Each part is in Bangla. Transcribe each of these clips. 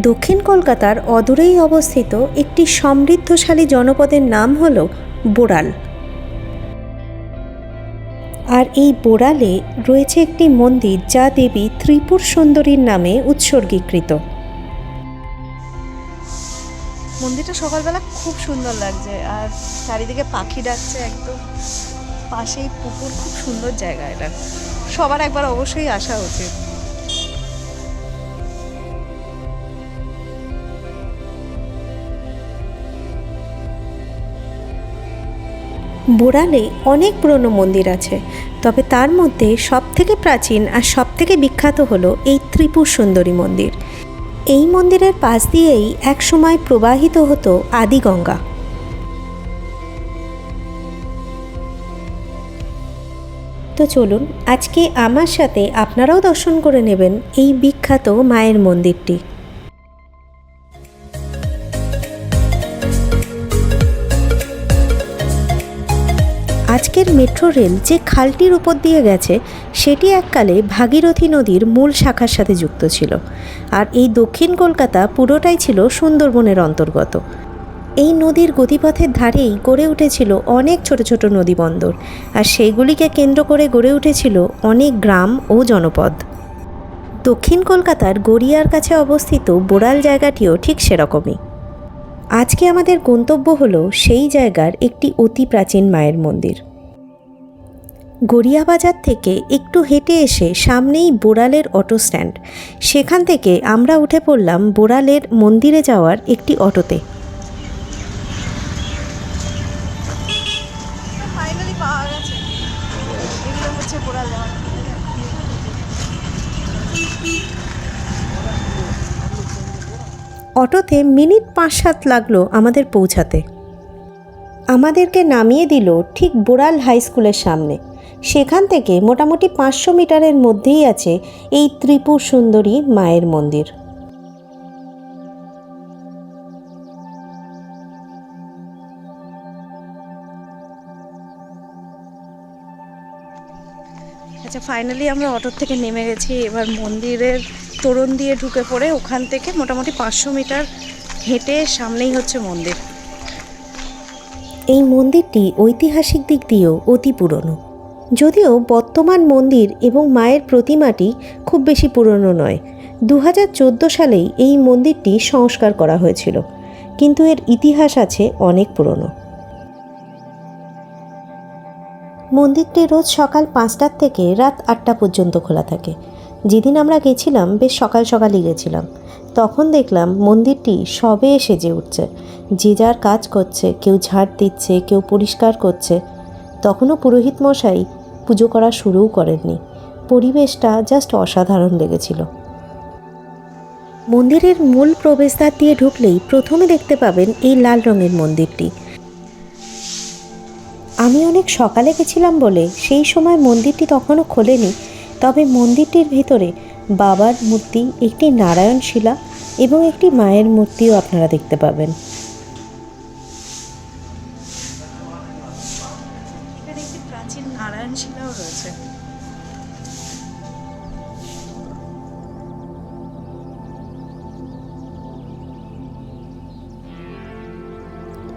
দক্ষিণ কলকাতার অদূরেই অবস্থিত একটি সমৃদ্ধশালী জনপদের নাম হল বোড়াল। আর এই বোড়ালে রয়েছে একটি মন্দির যা দেবী ত্রিপুর সুন্দরীর নামে উৎসর্গীকৃত। মন্দিরটা সকালবেলা খুব সুন্দর লাগছে আর চারিদিকে পাখি ডাকছে একদম। পাশেই পুকুর, খুব সুন্দর জায়গা এটা। সবার একবার অবশ্যই আসা উচিত। বোড়ালে অনেক পুরনো মন্দির আছে, তবে তার মধ্যে সবথেকে প্রাচীন আর সবথেকে বিখ্যাত হলো এই ত্রিপুর সুন্দরী মন্দির। এই মন্দিরের পাশ দিয়েই একসময় প্রবাহিত হতো আদিগঙ্গা তো চলুন, আজকে আমার সাথে আপনারাও দর্শন করে নেবেন এই বিখ্যাত মায়ের মন্দিরটি। আজকের মেট্রো রেল যে খালটির উপর দিয়ে গেছে, সেটি এককালে ভাগীরথী নদীর মূল শাখার সাথে যুক্ত ছিল। আর এই দক্ষিণ কলকাতা পুরোটাই ছিল সুন্দরবনের অন্তর্গত। এই নদীর গতিপথের ধারেই গড়ে উঠেছিল অনেক ছোট ছোট নদী বন্দর, আর সেইগুলিকে কেন্দ্র করে গড়ে উঠেছিল অনেক গ্রাম ও জনপদ। দক্ষিণ কলকাতার গড়িয়ার কাছে অবস্থিত বোড়াল জায়গাটিও ঠিক সেরকমই। আজকে আমাদের গন্তব্য হলো সেই জায়গার একটি অতি প্রাচীন মায়ের মন্দির। গড়িয়া বাজার থেকে একটু হেঁটে এসে সামনেই বোড়ালের অটো স্ট্যান্ড। সেখান থেকে আমরা উঠে পড়লাম বোড়ালের মন্দিরে যাওয়ার একটি অটোতে। অটোতে মিনিট পাঁচ সাত লাগল আমাদের পৌঁছাতে। আমাদেরকে নামিয়ে দিল ঠিক বোড়াল হাই স্কুলের সামনে। সেখান থেকে মোটামুটি পাঁচশো মিটারের মধ্যেই আছে এই ত্রিপুর সুন্দরী মায়ের মন্দির। আচ্ছা ফাইনালি আমরা অটোর থেকে নেমে গেছি। এবার মন্দিরের তোরণ দিয়ে ঢুকে পড়ে ওখান থেকে মোটামুটি পাঁচশো মিটার হেঁটে সামনেই হচ্ছে মন্দির। এই মন্দিরটি ঐতিহাসিক দিক দিয়েও অতি পুরনো। যদিও বর্তমান মন্দির এবং মায়ের প্রতিমাটি খুব বেশি পুরনো নয়। দু হাজার সালেই এই মন্দিরটি সংস্কার করা হয়েছিল, কিন্তু এর ইতিহাস আছে অনেক পুরনো। মন্দিরটি রোজ সকাল পাঁচটার থেকে রাত আটটা পর্যন্ত খোলা থাকে। যেদিন আমরা গেছিলাম, বেশ সকাল সকালই গেছিলাম। তখন দেখলাম মন্দিরটি সবে সেজে উঠছে। যে যার কাজ করছে, কেউ ঝাড় দিচ্ছে, কেউ পরিষ্কার করছে। তখনও পুরোহিত মশাই পুজো করা শুরুও করেননি। পরিবেশটা জাস্ট অসাধারণ লেগেছিল। মন্দিরের মূল প্রবেশদ্বার দিয়ে ঢুকলেই প্রথমে দেখতে পাবেন এই লাল রঙের মন্দিরটি। আমি অনেক সকালে গেছিলাম বলে সেই সময় মন্দিরটি তখনও খোলেনি, তবে মন্দিরটির ভিতরে বাবার মূর্তি, একটি নারায়ণ শিলা এবং একটি মায়ের মূর্তিও আপনারা দেখতে পাবেন।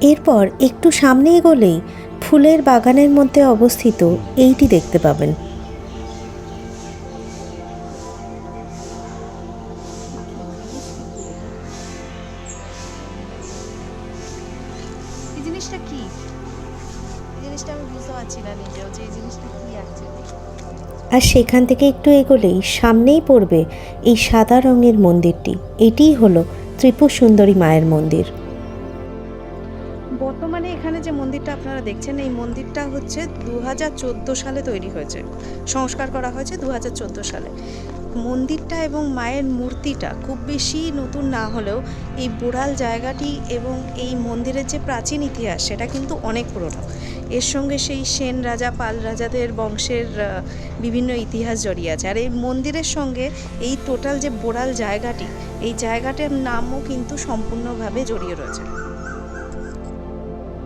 এরপর একটু সামনে এগোলেই ফুলের বাগানের মধ্যে অবস্থিত এইটি দেখতে পাবেন। জিনিসটা কি? জিনিসটা আমি বুঝতে পারছি না নিজেও যে এই জিনিসটা কি অ্যাকচুয়ালি আর সেখান থেকে একটু এগোলেই সামনেই পড়বে এই সাদা রঙের মন্দিরটি। এটিই হলো ত্রিপুর সুন্দরী মায়ের মন্দির। বর্তমানে এখানে যে মন্দিরটা আপনারা দেখছেন, এই মন্দিরটা হচ্ছে দু হাজার চোদ্দ সালে তৈরি হয়েছে। সংস্কার করা হয়েছে দু হাজার চোদ্দ সালে। মন্দিরটা এবং মায়ের মূর্তিটা খুব বেশি নতুন না হলেও এই বোড়াল জায়গাটি এবং এই মন্দিরের যে প্রাচীন ইতিহাস, সেটা কিন্তু অনেক পুরনো। এর সঙ্গে সেই সেন রাজা, পাল রাজাদের বংশের বিভিন্ন ইতিহাস জড়িয়ে আছে। আর এই মন্দিরের সঙ্গে এই টোটাল যে বোড়াল জায়গাটি, এই জায়গাটার নামও কিন্তু সম্পূর্ণভাবে জড়িয়ে রয়েছে।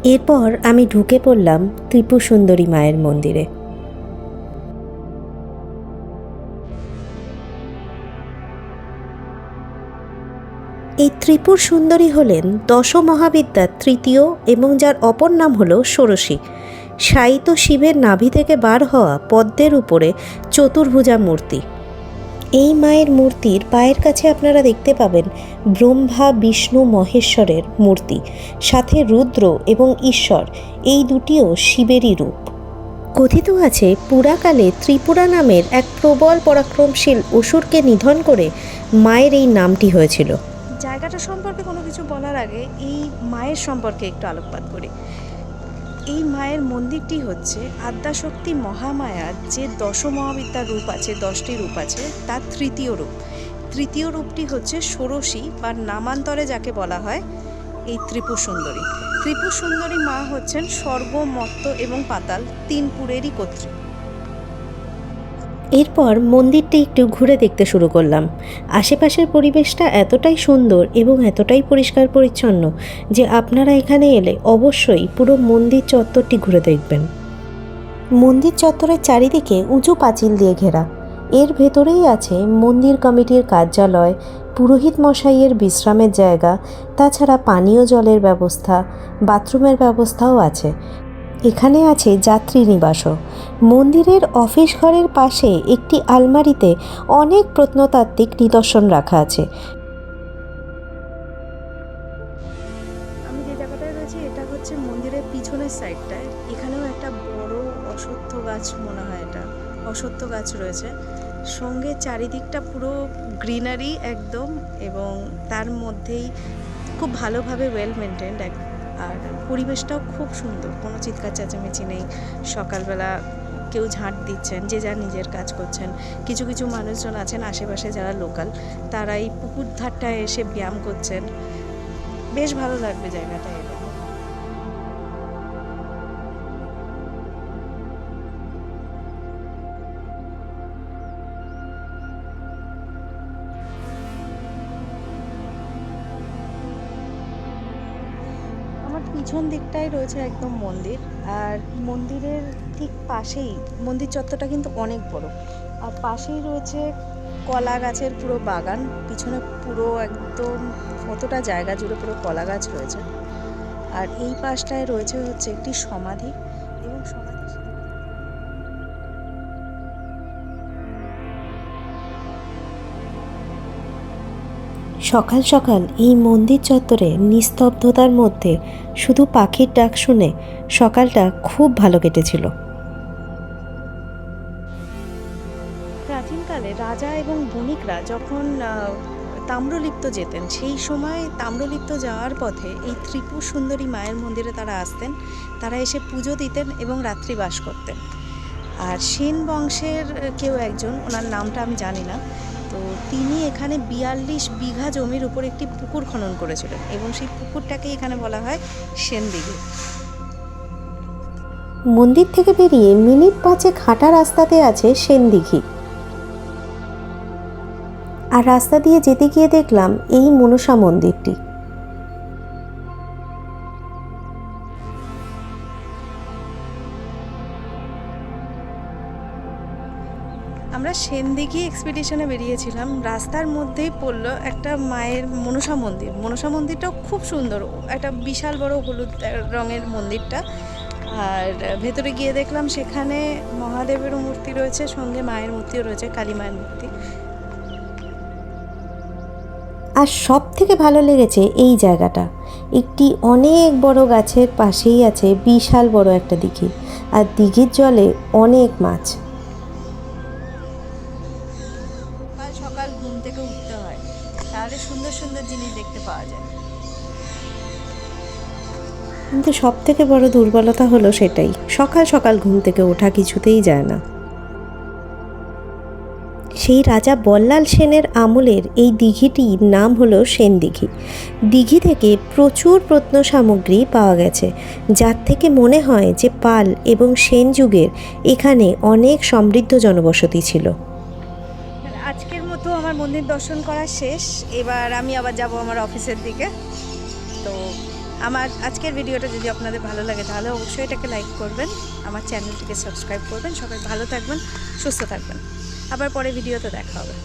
এরপর আমি ঢুকে পড়লাম ত্রিপুর সুন্দরী মায়ের মন্দিরে। এই ত্রিপুর সুন্দরী হলেন দশ মহাবিদ্যার তৃতীয় এবং যার অপর নাম হল ষোড়শী। শায়িত শিবের নাভি থেকে বার হওয়া পদ্মের উপরে চতুর্ভুজা মূর্তি এই মায়ের মূর্তির পায়ের কাছে আপনারা দেখতে পাবেন ব্রহ্মা, বিষ্ণু, মহেশ্বরের মূর্তি, সাথে রুদ্র এবং ঈশ্বর, এই দুটিও শিবেরই রূপ। কথিত আছে, পুরাকালে ত্রিপুরা নামের এক প্রবল পরাক্রমশীল অসুরকে নিধন করে মায়ের এই নামটি হয়েছিল। জায়গাটা সম্পর্কে কোনো কিছু বলার আগে এই মায়ের সম্পর্কে একটু আলোকপাত করি। এই মায়ের মন্দিরটি হচ্ছে আদ্যাশক্তি মহামায়ার যে দশ মহাবিদ্যার রূপ আছে, দশটি রূপ আছে, তার তৃতীয় রূপ। তৃতীয় রূপটি হচ্ছে ষোড়শী বা নামান্তরে যাকে বলা হয়, এই ত্রিপুর সুন্দরী ত্রিপুর সুন্দরী মা হচ্ছেন স্বর্গ মত্ত এবং পাতাল তিনপুরেরই কর্ত্রী। এরপর মন্দিরটি একটু ঘুরে দেখতে শুরু করলাম। আশেপাশের পরিবেশটা এতটাই সুন্দর এবং এতটাই পরিষ্কার পরিচ্ছন্ন যে আপনারা এখানে এলে অবশ্যই পুরো মন্দির চত্বরটি ঘুরে দেখবেন। মন্দির চত্বরের চারিদিকে উঁচু পাঁচিল দিয়ে ঘেরা। এর ভেতরেই আছে মন্দির কমিটির কার্যালয়, পুরোহিত মশাইয়ের বিশ্রামের জায়গা, তাছাড়া পানীয় জলের ব্যবস্থা, বাথরুমের ব্যবস্থাও আছে। এখানে আছে যাত্রী নিবাসও। মন্দিরের অফিস ঘরের পাশে একটি আলমারিতে অনেক প্রত্নতাত্ত্বিক নিদর্শন রাখা আছে। আমি যে জায়গাটায় এটা হচ্ছে মন্দিরের পিছনের এখানেও একটা বড় গাছ মনে হয় এটা। অশ্বত্থ গাছ রয়েছে। সঙ্গে চারিদিকটা পুরো গ্রিনারি একদম এবং তার মধ্যেই খুব ভালোভাবে ওয়েল মেনটেন্ড এক আর পরিবেশটাও খুব সুন্দর। কোনো চিৎকার, চেঁচামেচি নেই। সকালবেলা কেউ ঝাঁট দিচ্ছেন, যে যার নিজের কাজ করছেন। কিছু কিছু মানুষজন আছেন, আশেপাশে যারা লোকাল, তারা এই পুকুর ধারটায় এসে ব্যায়াম করছেন। বেশ ভালো লাগবে জায়গাটা আমার পিছন দিকটাই রয়েছে একদম মন্দির। আর মন্দিরের ঠিক পাশেই, মন্দির চত্বরটা কিন্তু অনেক বড়। আর পাশেই রয়েছে কলা গাছের পুরো বাগান। পিছনে পুরো একদম কতটা জায়গা জুড়ে পুরো কলা গাছ রয়েছে। আর এই পাশটায় রয়েছে হচ্ছে একটি সমাধি। এবং সমাধি সকাল সকাল এই মন্দির চত্বরে নিস্তব্ধতার মধ্যে শুধু পাখির ডাক শুনে সকালটা খুব ভালো কেটেছিল। প্রাচীনকালে রাজা এবং বণিকরা যখন তাম্রলিপ্ত যেতেন, সেই সময় তাম্রলিপ্ত যাওয়ার পথে এই ত্রিপুর সুন্দরী মায়ের মন্দিরে তারা আসতেন, তারা এসে পুজো দিতেন এবং রাত্রি বাস করতেন। আর সেন বংশের কেউ একজন, ওনার নামটা আমি জানি না তো তিনি এখানে বিয়াল্লিশ বিঘা জমির উপর একটি পুকুর খনন করেছিলেন এবং সেই পুকুরটাকে এখানে বলা হয় সেনদিঘি। মন্দির থেকে বেরিয়ে মিনিট পাঁচে খাটা রাস্তাতে আছে সেনদিঘি। আর রাস্তা দিয়ে যেতে গিয়ে দেখলাম এই মনসা মন্দিরটি। আমরা সেনদিঘি এক্সপিডিশনে বেরিয়েছিলাম। রাস্তার মধ্যেই পড়ল একটা মায়ের মনসা মন্দির। মনসা মন্দিরটাও খুব সুন্দর। একটা বিশাল বড় হলুদ রঙের মন্দিরটা। আর ভেতরে গিয়ে দেখলাম সেখানে মহাদেবেরও মূর্তি রয়েছে, সঙ্গে মায়ের মূর্তিও রয়েছে, কালী মায়ের মূর্তি। আর সব থেকে ভালো লেগেছে এই জায়গাটা। একটি অনেক বড় গাছের পাশেই আছে বিশাল বড় একটা দিঘি। আর দিঘির জলে অনেক মাছ। সকাল সকাল ঘুম থেকে উঠতে হয়। তাহলে সুন্দর সুন্দর জিনিস দেখতে পাওয়া যায়। কিন্তু সব থেকে বড় দুর্বলতা হলো সেটাই, সকাল সকাল ঘুম থেকে ওঠা কিছুতেই যায় না। সেই রাজা বল্লাল সেনের আমলের এই দিঘিটির নাম হলো সেন দিঘি। দিঘি থেকে প্রচুর প্রত্ন সামগ্রী পাওয়া গেছে, যার থেকে মনে হয় যে পাল এবং সেন যুগের এখানে অনেক সমৃদ্ধ জনবসতি ছিল। আমার মন্দির দর্শন করা শেষ। এবার আমি আবার যাব আমার অফিসের দিকে। তো আমার আজকের ভিডিওটা যদি আপনাদের ভালো লাগে, তাহলে অবশ্যই এটাকে লাইক করবেন, আমার চ্যানেলটিকে সাবস্ক্রাইব করবেন। সবাই ভালো থাকবেন, সুস্থ থাকবেন। আবার পরে ভিডিওতে দেখা হবে।